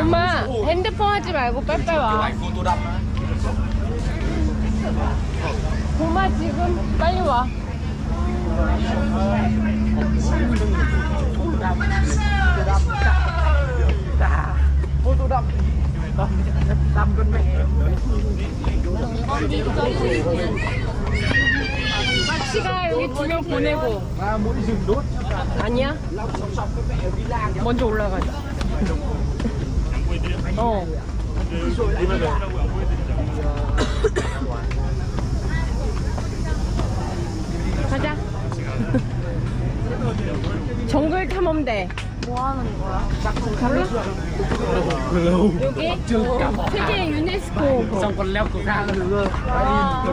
엄마 핸드폰 하지 말고 빨빨 와. 고마 지금. 빨리 와. 박씨가 여기 두 명 보내고. 아니야? 먼저 올라가자 어 가자 정글 탐험대 뭐 하는 거야? 갈라? 여기 어, 세계 유네스코 아,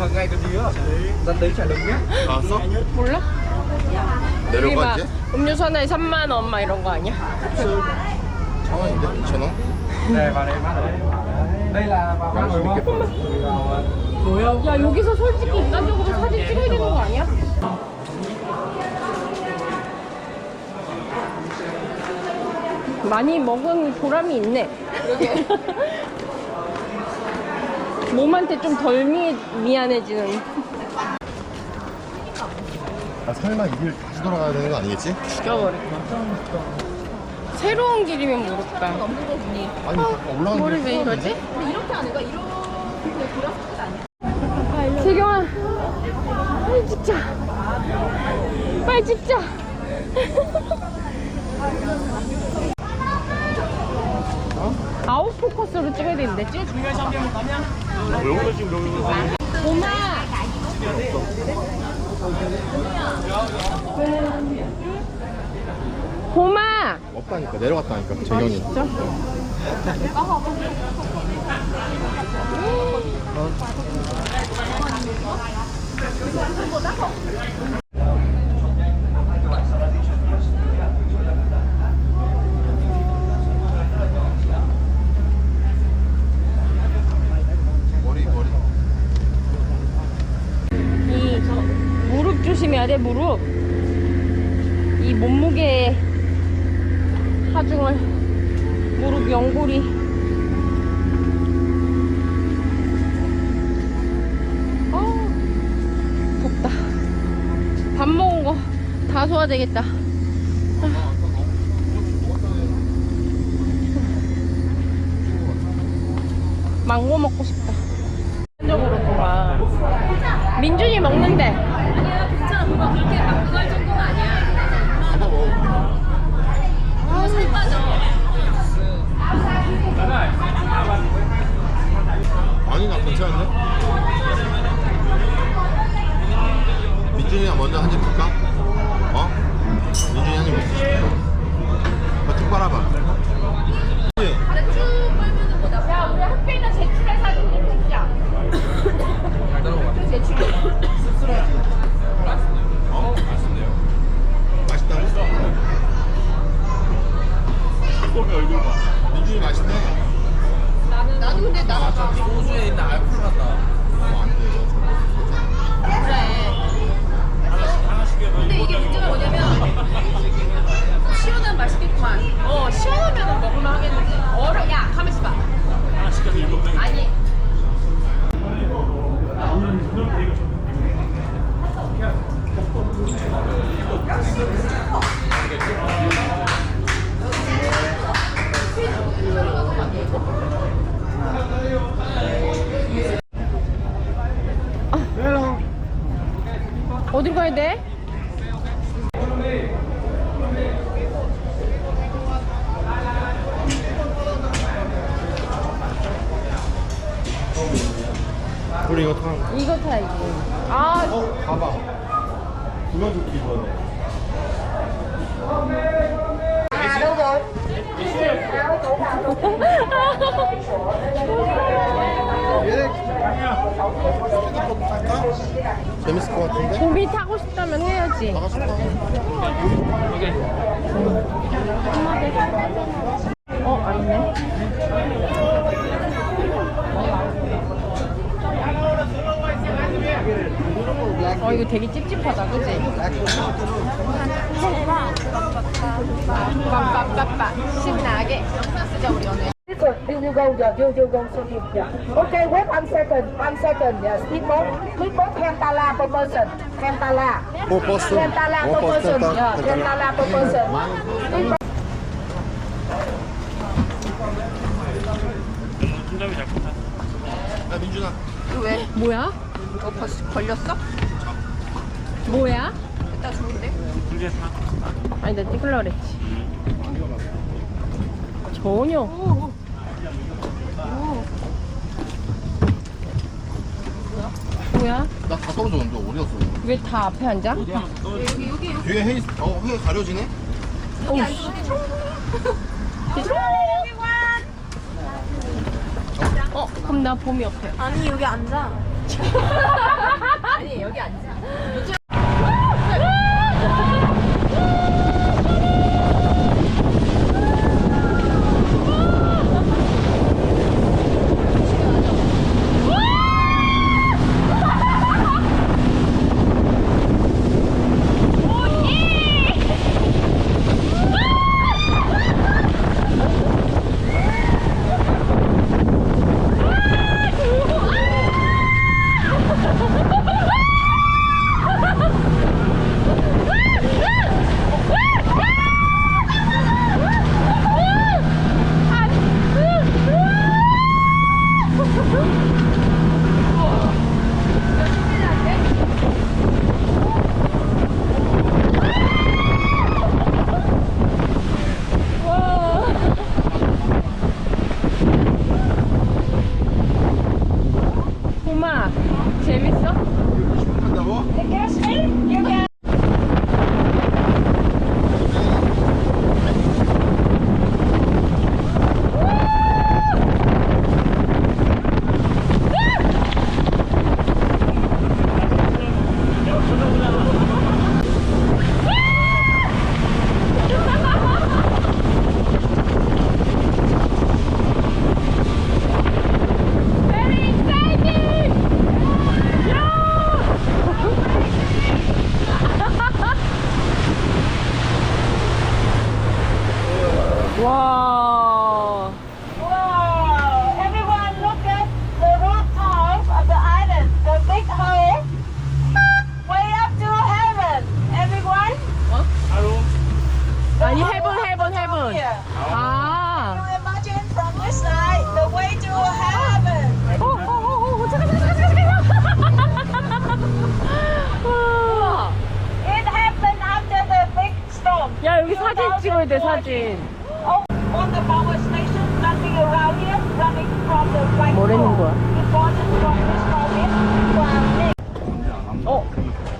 rắn ngày còn gì nữa rắn đấy chả độc nhé 나왔어? 몰라? 막 내려가지? 음료수 하나에 3만 원 막 이런 거 아니야? 천원인데? 이천원? đây vào đây bác đấy đây là vào không 야 여기서 솔직히 인간적으로 사진 찍어야 되는 거 아니야? 많이 먹은 보람이 있네. 몸한테 좀 덜 미안해지는. 아 설마 이길 다 시 돌아가야 되는 거 아니겠지? 죽여버릴 거야. 새로운 길이면 모를까. 아니 올라가는 뭐를 왜 이러지? 이렇게 하는 이렇게 세경아, 빨리 찍자. 빨리 찍자. 아웃 포커스로 찍어야 되는데 찍어. 고마. 고마. 없다니까 내려갔다니까 재경이 진짜? 머리 머리 이 무릎 조심해야 돼 무릎. 이 몸무게 하중을 무릎 연골이. 어 덥다. 밥 먹은 거 다 소화되겠다. 망고 먹고 싶다. 민준이 먹는데 아니야 괜찮아 뭐가 그렇게 막 그거 할 정도는 아니야 아살 빠져 아니 나 괜찮은데? 민준이가 먼저 한입 줄까? 어디로 가야 돼? 우리 이거 타. 이거 타야지. 아, 어, 가봐. 구명조끼 입었네. 재밌을 것 같은데? 곰이 타고 싶다면 해야지. 나가 싶다. 어, 아니네. 어, 이거 되게 찝찝하다, 그지? 빡빡빡빡 신나게 쓰자 우리 오늘. You, you go, yeah, you, you go to him, yeah. Okay, wait one second, one second, yes. Speedboat, speedboat, ten dollar per person, ten dollar. 뭐 버스? Ten dollar per person, yeah, ten dollar per person. Speedboat. 야 민준아. 왜? 뭐야? 이거 벌써 걸렸어? 뭐야? 일단 좋은데? 아니 나 찍으려 그랬지 전혀 뭐야? 나다 떨어졌는데 어디 갔어? 왜 다 앞에 앉아? 뒤에 해, 어, 해 가려지네? 어우 씨 어? 그럼 나 봄이 옆에 아니 여기 앉아. 아니 여기 앉아 you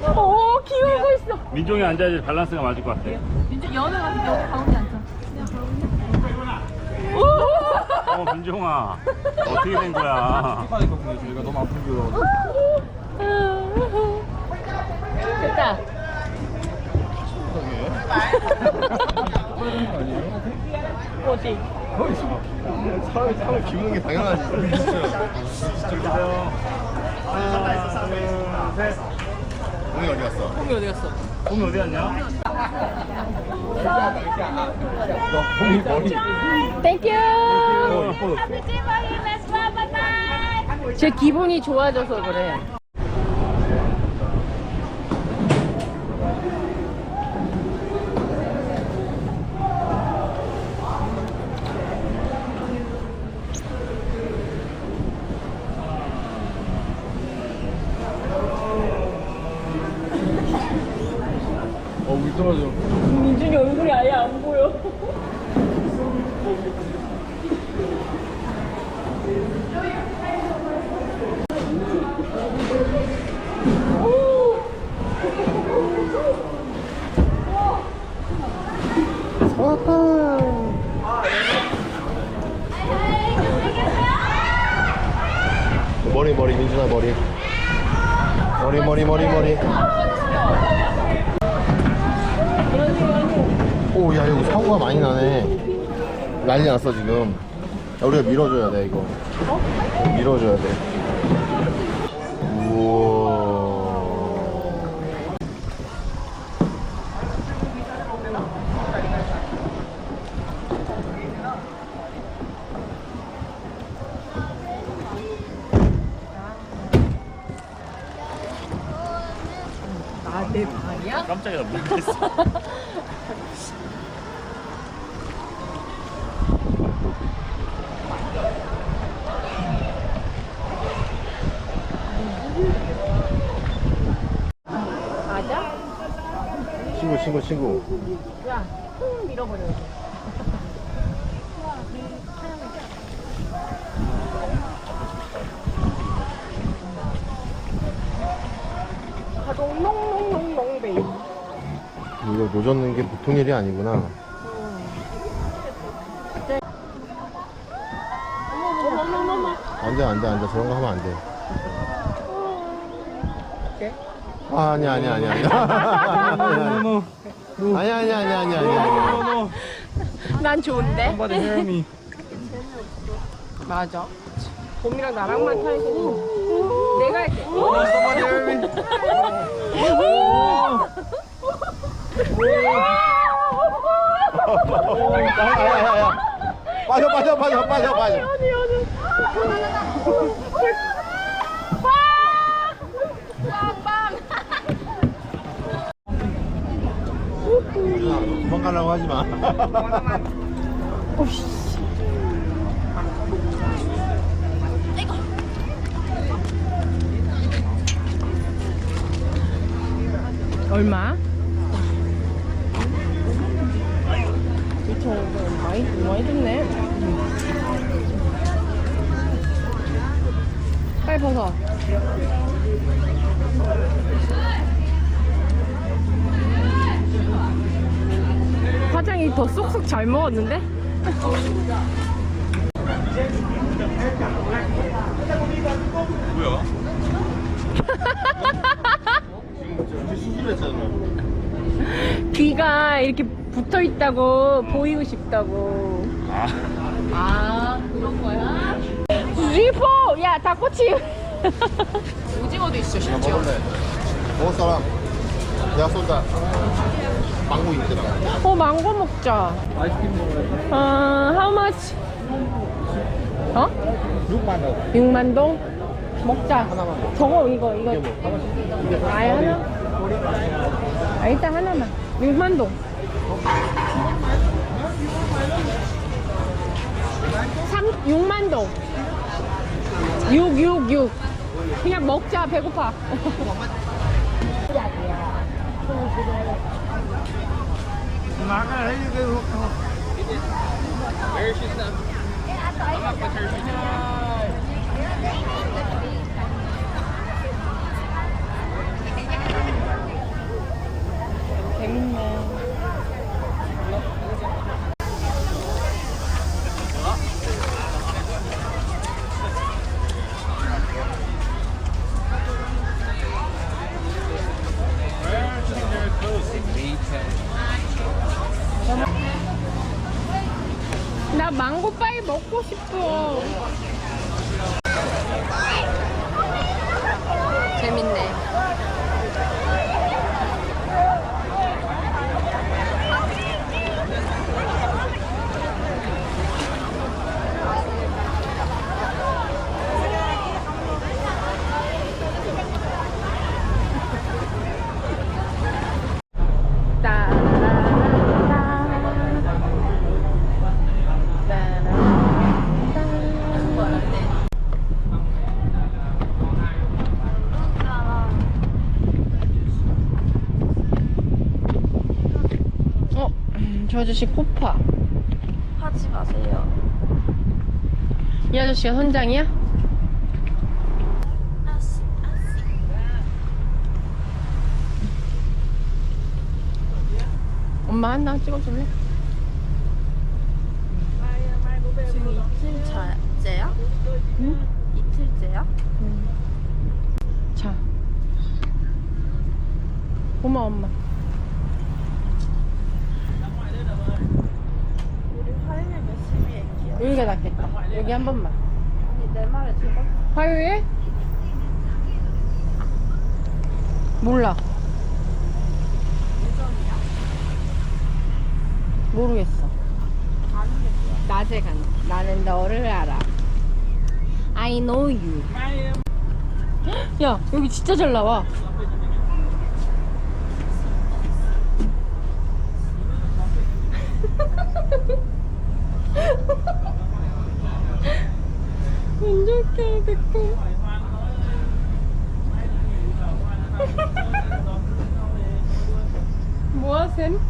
어, 기울고 있어. 민종이 앉아야지 밸런스가 맞을 것 같아. 어, 민종아. 어떻게 된 거야? 저희가 너무 아픈 줄 됐다. 어디? 사람이 사람을 기우는 게 당연하지. 공이 어디 갔어? 봄이 어디 갔어? 봄이 어디 갔냐? 봄이 머리 땡큐. 제 기분이 좋아져서 그래. 떨어져. 민준이 얼굴이 아예 안 보여. 머리 머리 민준아 머리 머리 머리 머리 머리 오야 여기 사고가 많이 나네 난리 났어 지금 야, 우리가 밀어줘야 돼 이거. 밀어줘야 돼. 우와 이거 노젓는 게 보통 일이 아니구나. 음. 어머머머머. 안 저런 거 하면 안 돼. 아, 아니, 아니, 아니, 아니. 아니, 아니, 아니, 아니, 아니, 난 좋은데. 맞아. 봄이랑 나랑만 타이거 내가 할게. Somebody hear me. 야야 야 야 빠져 빠져 빠져 빠져 빠져 도망가려고 하지 마. 얼마? 2,500원 많이, 많이 줬네. 빨리 벗어. 화장이 더 쏙쏙 잘 먹었는데? 뭐야? 수술했잖아. 귀가 이렇게 붙어 있다고 보이고 싶다고. 아, 그런 거야? 리포! 야, 닭꼬치! 오징어도 있어, 나 심지어. 먹을 사람. 내가 쏜다. 망고 있더라. 어, 망고 먹자. 아이스크림 먹어야 어, how much? 어? 6만 원. 6만 동? 먹자. 하나만. 저거, 이거, 이거. 이게 뭐? 아예 하나? 아, 일단 하나만. 6만 동. 3, 6만 동. 6, 6, 6. 그냥 먹자, 배고파. 재밌네. 나 망고 빠이 먹고 싶어. 재밌네. 따라라라. 따라라라. 아저씨 코파. 하지 마세요. 이 아저씨가 선장이야? 엄마 하나 찍어줄래? 지금 이틀째야? 응? 이틀째야? 자. 고마워 엄마. 우리 화요일 몇 시에 기억? 여기가 낫겠다. 여기 한 번만. 아니 내 말에 들어? 화요일? 몰라. 모르겠어. 낮에 간다. 나는 너를 알아. I know you. 야, 여기 진짜 잘 나와. 뭐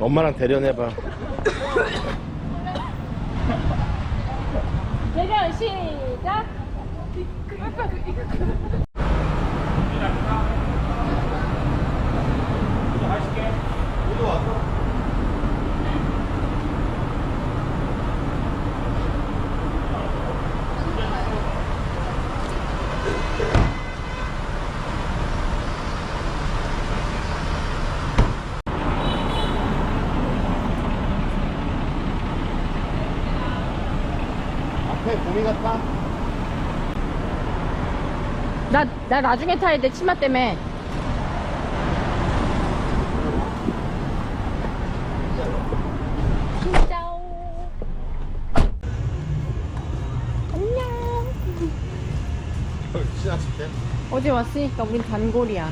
엄마랑 대련해봐 대련 시작. 나, 나 나중에 타야 돼, 치마 때문에. 진짜. 안녕. 어제 왔으니까 우린 단골이야.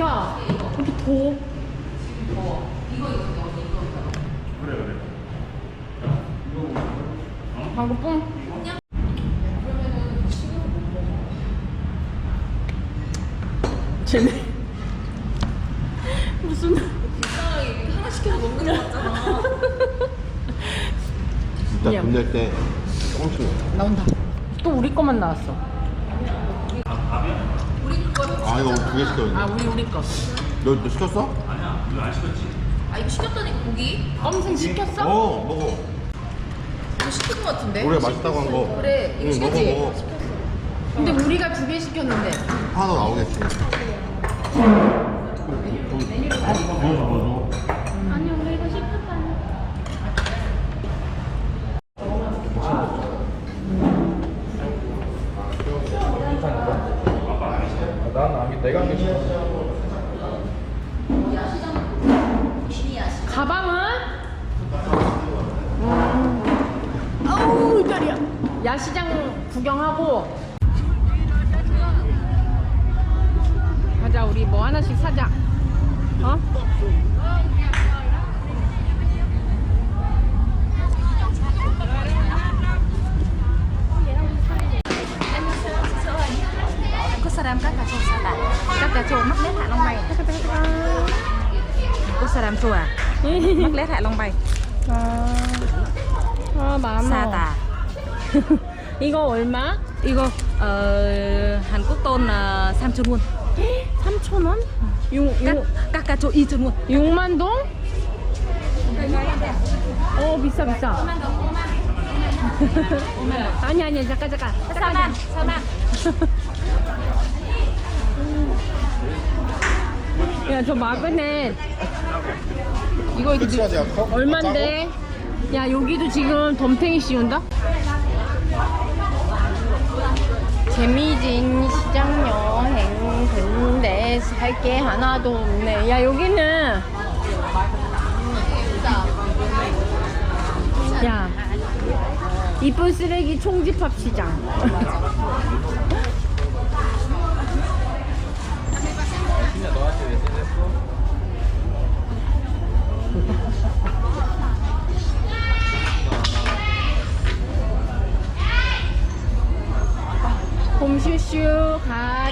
야, 도. 그래 그래. 방금 뽕. 쟤네 무슨 하나 시켜서 먹는 거 같잖아. 진짜 야. 돈 낼 때 조금씩 내. 나온다. 또 우리 거만 나왔어. 아 이거 두 개 시켰는데 아 우리 우리 거. 너, 너 시켰어? 아 이거 시켰더니 고기? 검색 시켰어? 어 먹어 이거 시킨 거 같은데? 우리가 맛있다고 한 거 그래, 이거 응 먹어 시켰지? 먹어 근데 우리가 두 개 시켰는데. 하나 더 나오겠지 난 아니 내가 한게 싫어. 가방은? 음. 아우 다리야. 야시장 구경하고. 가자 우리 뭐 하나씩 사자. 어? Có saram các cà chua sa tả Các cà chua mắc lết hạ long bay Có saram chua à? Mắc lết hạ long bay 아 마음. Sa tả 이거 얼마? 이거 어, 한국 돈 어, 3천 won 3천 원? 6, các, các cà chua 2천 won 6만 동? 어 비싸 비싸. 아니 아니 잠깐 잠깐. 잠깐만. 야저 마그넷 이거 이거? 얼만데? 야 여기도 지금 덤탱이 씌운다? 재미진 시장 여행 근데 살 게 하나도 없네. 야 여기는 야 이쁜 쓰레기 총집합 시장. 봄슈슈 가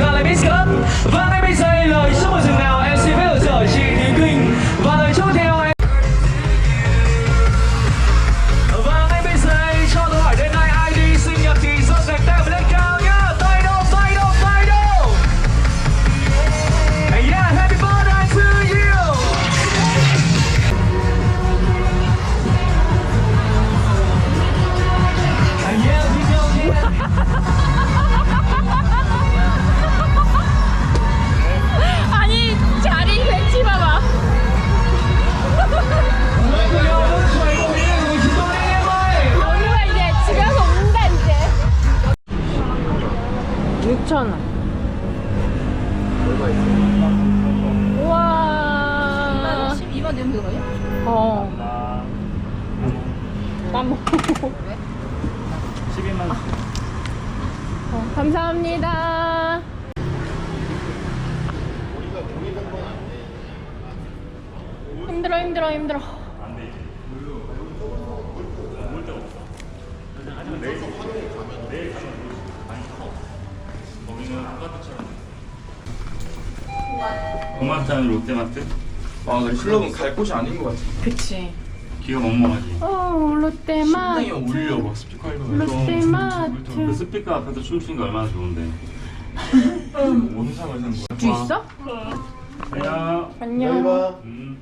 Галибісько, вони 어. 까먹고. 12만 원. 어, 감사합니다. 힘들어 힘들어 힘들어. 고마트 아니 롯데마트? 아, 나 클럽은 갈 곳이 아닌 것 같아. 그치. 기가 멍멍하지. 어 롯데마트. 심장이 울려, 막 스피커. 롯데마트. 그 스피커 앞에서 춤추는 게 얼마나 좋은데. 뭔 상을 사는 거야? 주 있어? 안녕. 안녕. 봐. 음.